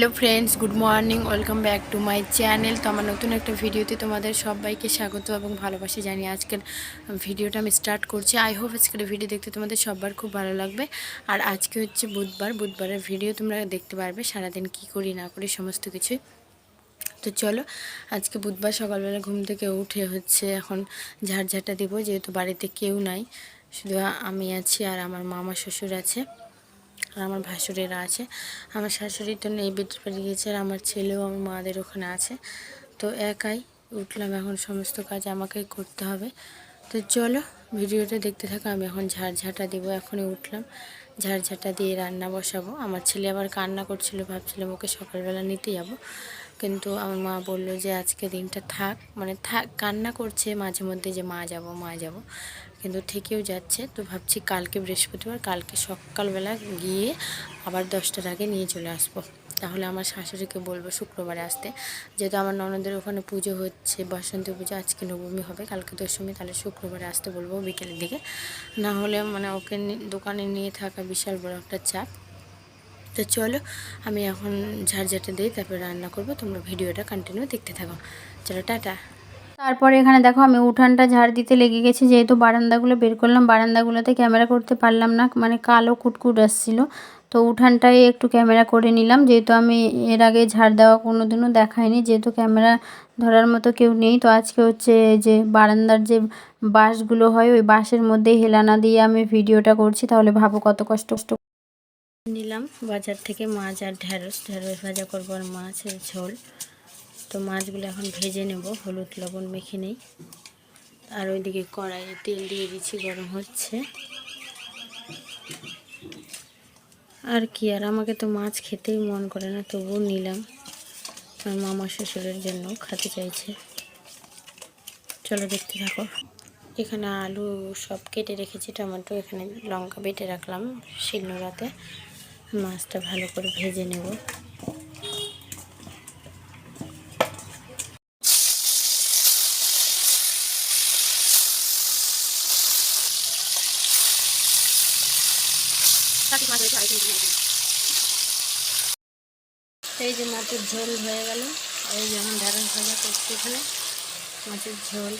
Hello friends, good morning, welcome back to my channel. তো আমার নতুন একটা ভিডিওতে তোমাদের সবাইকে স্বাগত এবং ভালোবাসা জানি আজকের ভিডিওটা আমি স্টার্ট করছি। আই হোপ আজকের ভিডিও দেখতে তোমাদের সবার খুব ভালো লাগবে। আর আজকে হচ্ছে বুধবার, বুধবারের ভিডিও তোমরা দেখতে পারবে সারাদিন কি করি, না করি, সমস্ত কিছুই। তো চলো, আজকে বুধবার সকালবেলা ঘুম থেকে উঠে হচ্ছে এখন ঝাড়ঝাঁটা দেবো, যেহেতু বাড়িতে কেউ নাই, শুধু আমি আছি আর আমার মামা শ্বশুর আছে। আর আমার ভাসুরেরা আছে। আমার শাশুড়ির তো নেই বিদ্যুৎ বাড়ি গিয়েছে আর আমার ছেলেও আমার মাদের ওখানে আছে। তো একাই উঠলাম এখন সমস্ত কাজ আমাকেই করতে হবে। তো চলো ভিডিওটা দেখতে থাকো, আমি এখন ঝাড়ঝাঁটা দেবো, এখনই উঠলাম। ঝাড়ঝাঁটা দিয়ে রান্না বসাবো। আমার ছেলে আবার কান্না করছিল, ভাবছিলাম ওকে সকালবেলা নিতে যাব। কিন্তু আমার মা বলল যে, আজকে দিনটা থাক। মানে থাক, কান্না করছে মাঝে মধ্যে যে, মা যাব মা যাব। কিন্তু থেকেও যাচ্ছে। তো ভাবছি কালকে বৃহস্পতিবার, কালকে সকালবেলা গিয়ে আবার দশটার আগে নিয়ে চলে আসব। তাহলে আমার শাশুড়িকে বলব শুক্রবারে আসতে। যেহেতু আমার ননদের ওখানে পুজো হচ্ছে, বসন্তী পুজো, আজকে নবমী হবে, কালকে দশমী, তাহলে শুক্রবারে আসতে বলব বিকেলের দিকে। না হলে মানে ওকে দোকানে নিয়ে থাকা বিশাল বড় একটা চাপ। তো চলো, আমি এখন ঝাড়ঝাটে দিই, তারপর রান্না করব। তোমরা ভিডিওটা কন্টিনিউ দেখতে থাকো। চলো, টাটা। তারপরে এখানে দেখো, আমি উঠানটা ঝাড় দিতে লেগে গেছি, যেহেতু বারান্দাগুলো বের করলাম, বারান্দাগুলোতে ক্যামেরা করতে পারলাম না মানে কালো কুটকুট আসছিল। তো উঠানটাই একটু ক্যামেরা করে নিলাম, যেহেতু আমি এর আগে ঝাড় দেওয়া কোনো দিনও দেখাইনি, যেহেতু ক্যামেরা ধরার মতো কেউ নেই, তো আজকে হচ্ছে যে বারান্দার যে বাঁশগুলো হয়, ওই বাঁশের মধ্যে হেলানা দিয়ে আমি ভিডিওটা করছি, তাহলে ভাবো কত কষ্ট নিলাম। বাজার থেকে মাছ আর ঢ্যাঁড়স ঢ্যাঁড়স ভাজা করব আর মাছের ঝোল। তো মাছগুলো এখন ভেজে নেব। হলুদ, লবণ মেখে নেই। আর ওইদিকে কড়াইয়ে তেল দিয়ে দিচ্ছি, গরম হচ্ছে। আর কি, আর আমাকে তো মাছ খেতেই মন করে না, তবুও নিলাম। আমার মামা শ্বশুরের জন্য খেতে চাইছে। চলো দেখতে থাকো। এখানে আলু সব কেটে রেখেছি, টমেটো এখানে লঙ্কা বেটে রাখলাম শিলনোড়াতে। মাছটা ভালো করে ভেজে নেব। এই যে মাছের ঝোল হয়ে গেল। এই যেমন ঢেঁড়স ভাজা করছি এখানে। মাছের ঝোল,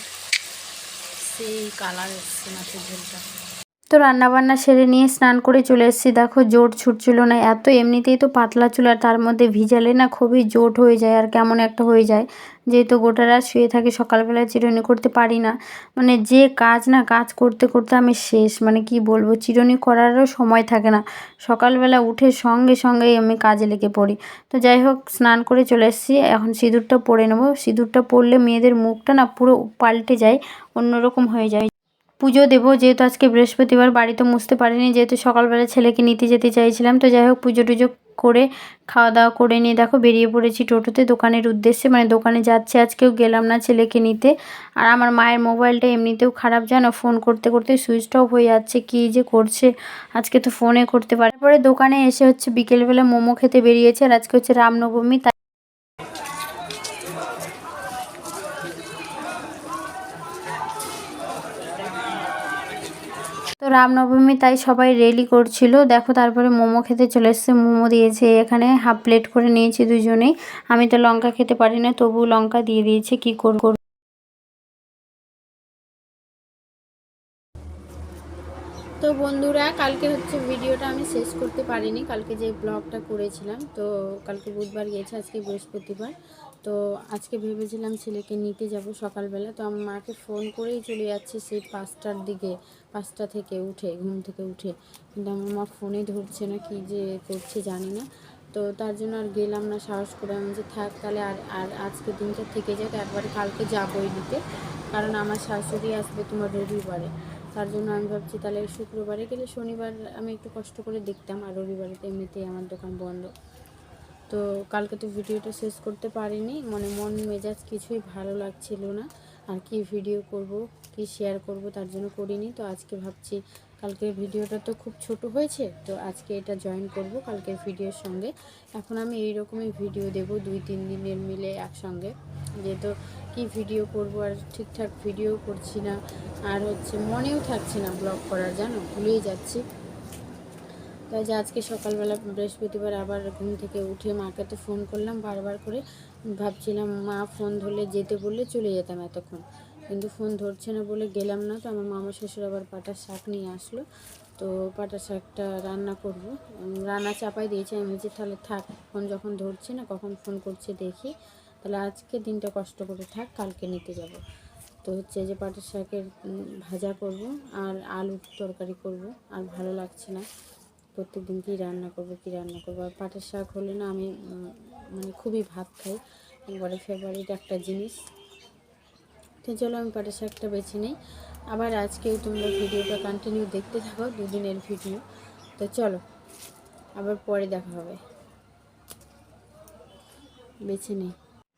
সেই কালার এসছে মাছের ঝোলটা। তো রান্নাবান্না সেরে নিয়ে স্নান করে চলে এসেছি। দেখো জোট ছুটছিল না, এত এমনিতেই তো পাতলা চুল আর তার মধ্যে ভিজালে না খুবই জোট হয়ে যায় আর কেমন একটা হয়ে যায়। যেহেতু গোটা রাত শুয়ে থাকি সকালবেলা চিরুনি করতে পারি না। মানে যে কাজ না কাজ করতে করতে আমি শেষ মানে কি বলব, চিরুনি করারও সময় থাকে না। সকালবেলা উঠে সঙ্গে সঙ্গেই আমি কাজে লেগে পড়ি। তো যাই হোক, স্নান করে চলে এসেছি। এখন সিঁদুরটা পরে নেব। সিঁদুরটা পরলে মেয়েদের মুখটা না পুরো পাল্টে যায়, অন্যরকম হয়ে যায়। পুজো দেবো, যেহেতু আজকে বৃহস্পতিবার বাড়িতে মুছতে পারিনি, যেহেতু সকালবেলা ছেলেকে নিতে যেতে চাইছিলাম, তো যাই হোক পুজো টুজো করে খাওয়া দাওয়া করে নিয়ে দেখো বেরিয়ে পড়েছি টোটোতে দোকানের উদ্দেশ্যে মানে দোকানে যাচ্ছে, আজকেও গেলাম না ছেলেকে নিতে। আর আমার মায়ের মোবাইলটা এমনিতেও খারাপ, জানো, ফোন করতে করতে সুইচ অফ হয়ে যাচ্ছে, কী যে করছে, আজকে তো ফোনে করতে পারে তারপরে দোকানে এসে হচ্ছে বিকেলবেলা মোমো খেতে বেরিয়েছে, আর আজকে হচ্ছে রামনবমী তো রামনবমী তাই সবাই রেলি করছিল। দেখো তারপরে মোমো খেতে চলে এসছে। মোমো দিয়েছে এখানে হাফ প্লেট করে নিয়েছে দুজনেই। আমি তো লঙ্কা খেতে পারি না তবু লঙ্কা দিয়ে দিয়েছে। কি করব? তো বন্ধুরা, কালকে হচ্ছে ভিডিওটা আমি শেষ করতে পারিনি। কালকে যে ব্লগটা করেছিলাম, তো কালকে বুধবার গিয়েছে, আজকে বৃহস্পতিবার। তো আজকে ভেবেছিলাম ছেলেকে নিতে যাব সকালবেলা, তো আমার মাকে ফোন করেই চলে যাচ্ছে সেই পাঁচটার দিকে, পাঁচটা থেকে উঠে, ঘুম থেকে উঠে। কিন্তু আমার মা ফোনে ধরছে না, কি যে করছে জানি না। তো তার জন্য আর গেলাম না, সাহস করে আমি যে থাক তাহলে আর আর আজকে দিনটা থেকে যাক, একবারে কালকে যাবোই দিতে কারণ আমার শাশুড়ি আসবে তোমার রবিবারে। তার জন্য আমি ভাবছি তাহলে শুক্রবারে গেলে শনিবার আমি একটু কষ্ট করে দেখতাম, আর রবিবারে তো এমনিতেই আমার দোকান বন্ধ। তো কালকে তো ভিডিওটা শেষ করতে পারিনি। মানে মন মেজাজ কিছুই ভালো লাগছিল না। আর কি ভিডিও করব, কি শেয়ার করব তার জন্য করিনি। তো আজকে ভাবছি কালকের ভিডিওটা তো খুব ছোট হয়েছে, তো আজকে এটা জয়েন করব কালকের ভিডিওর সঙ্গে। এখন আমি এই রকমই ভিডিও দেব দুই, তিন দিনের মিলে একসঙ্গে। যেহেতু কি ভিডিও করব আর ঠিকঠাক ভিডিও করছি না, আর হচ্ছে মনেও থাকছে না ব্লগ করার, জানো? ভুলেই যাচ্ছি। তাই যে আজকে সকালবেলা বৃহস্পতিবার আবার ঘুম থেকে উঠে মাকে তো ফোন করলাম, বারবার করে ভাবছিলাম, মা, ফোন ধরলে যেতে বললে চলে যেতাম এতক্ষণ। কিন্তু ফোন ধরছে না বলে গেলাম না, তো আমার মামা শ্বশুর আবার পাটার শাক নিয়ে আসলো। তো পাটার শাকটা রান্না করব। রান্না চাপাই দিয়েছি। আমি বলছি তাহলে থাক, ফোন যখন ধরছে না, কখন ফোন করছে দেখি। তাহলে আজকে দিনটা কষ্ট করে থাক, কালকে নিতে যাব। তো হচ্ছে যে পাটের শাকের ভাজা করব আর আলুর তরকারি করব, আর ভালো লাগছে না। প্রত্যেক দিন কী রান্না করব, কী রান্না করব? আর পাটের শাক হলে না আমি মানে খুবই ভাত খাই। একবারে ফেভারিট একটা জিনিস। তো চলো আমি পাটের শাকটা বেছে নিই। আবার আজকেও তোমরা ভিডিওটা কন্টিনিউ দেখতে থাকো, দুদিনের ভিডিও। তো চলো, আবার পরে দেখা হবে। বেছে নিই।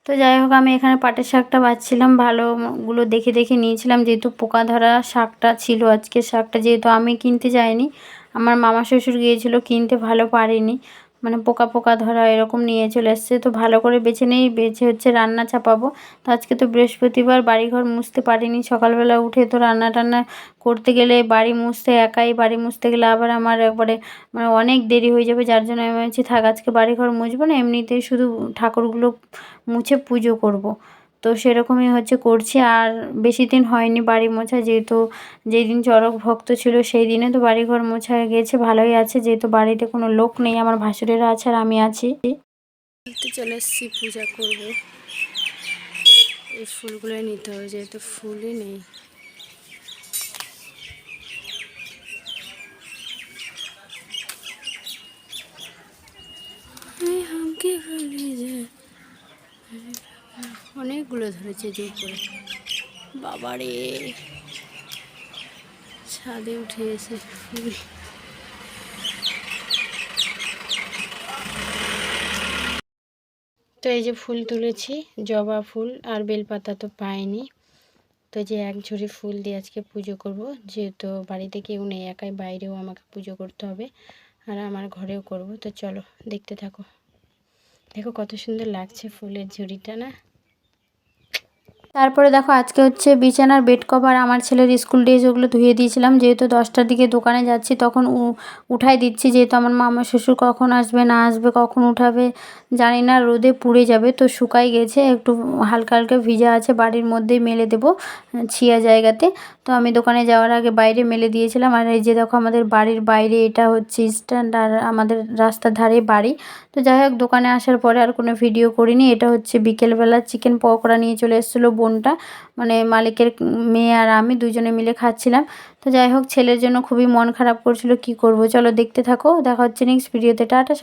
তো যাই হোক, আমি এখানে পাটের শাকটা বাছছিলাম ভালোগুলো দেখে দেখে নিয়েছিলাম। যেহেতু পোকা ধরা শাকটা ছিল আজকে শাকটা যেহেতু আমি কিনতে যাইনি, আমার মামা শ্বশুর গিয়েছিল কিনতে, ভালো পারেনি। পোকা পোকা ধরা এরকম নিয়ে চলে এসছে। তো ভালো করে বেছে নেই, বেছে হচ্ছে রান্না চাপাবো। তো আজকে তো বৃহস্পতিবার, বাড়িঘর মুছতে পারিনি। সকালবেলা উঠে তো রান্না টান্না করতে গেলে বাড়ি মুছতে একাই, বাড়ি মুছতে গেলে আবার আমার একবারে মানে অনেক দেরি হয়ে যাবে। যার জন্য আমি ভাবছি, থাক, আজকে বাড়িঘর মুছবো না। এমনিতেই শুধু ঠাকুরগুলো মুছে পুজো করব। তো সেরকমই হচ্ছে করছি। আর বেশি দিন হয়নি বাড়ি মোছা, যেহেতু যেই দিন চরক ভক্ত ছিল সেই দিনে তো বাড়িঘর মোছা গেছে, ভালোই আছে। যেহেতু বাড়িতে কোনো লোক নেই, আমার ভাসুরেরা আছে আর আমি আছি। চলে এসছি পূজা করব। এই ফুলগুলো নিতে হবে, যেহেতু ফুলই নেই এই হামকে ভুলে যায়। অনেকগুলো ধরেছে যে উপরে। বাবারে, ছাদে উঠে এসে ফুল। তো এই যে ফুল তুলেছি, জবা ফুল, আর বেলপাতা তো পাইনি। তো যে এক ঝুড়ি ফুল দিয়ে আজকে পুজো করব, যেহেতু বাড়িতে কেউ নেই, একাই বাইরেও আমাকে পুজো করতে হবে, আর আমার ঘরেও করব। তো চলো, দেখতে থাকো। দেখো কত সুন্দর লাগছে ফুলের ঝুড়িটা, না? তারপরে দেখো আজকে হচ্ছে বিছানার বেড কভার আমার ছেলের স্কুল ড্রেস ওগুলো ধুয়ে দিয়েছিলাম। যেহেতু দশটার দিকে দোকানে যাচ্ছি, তখন উঠাই দিচ্ছি। যেহেতু আমার মামা শ্বশুর কখন আসবে, না আসবে, কখন উঠাবে, জানি না, রোদে পুড়ে যাবে। তো শুকাই গেছে, একটু হালকা হালকা ভিজা আছে, বাড়ির মধ্যেই মেলে দেবো ছিয়া জায়গাতে। তো আমি দোকানে যাওয়ার আগে বাইরে মেলে দিয়েছিলাম। আর এই যে দেখো আমাদের বাড়ির বাইরে, এটা হচ্ছে স্ট্যান্ড আর আমাদের রাস্তার ধারে বাড়ি। তো যাই হোক, দোকানে আসার পরে আর কোনো ভিডিও করিনি। এটা হচ্ছে বিকেলবেলা চিকেন পকোড়া নিয়ে চলে এসেছিল বোনটা মানে মালিকের মেয়ে আর আমি দুজনে মিলে খাচ্ছিলাম। তো যাই হোক, ছেলের জন্য খুবই মন খারাপ করছিল, কি করব? চলো দেখতে থাকো, দেখা হচ্ছে নেক্সট ভিডিওতে টাটা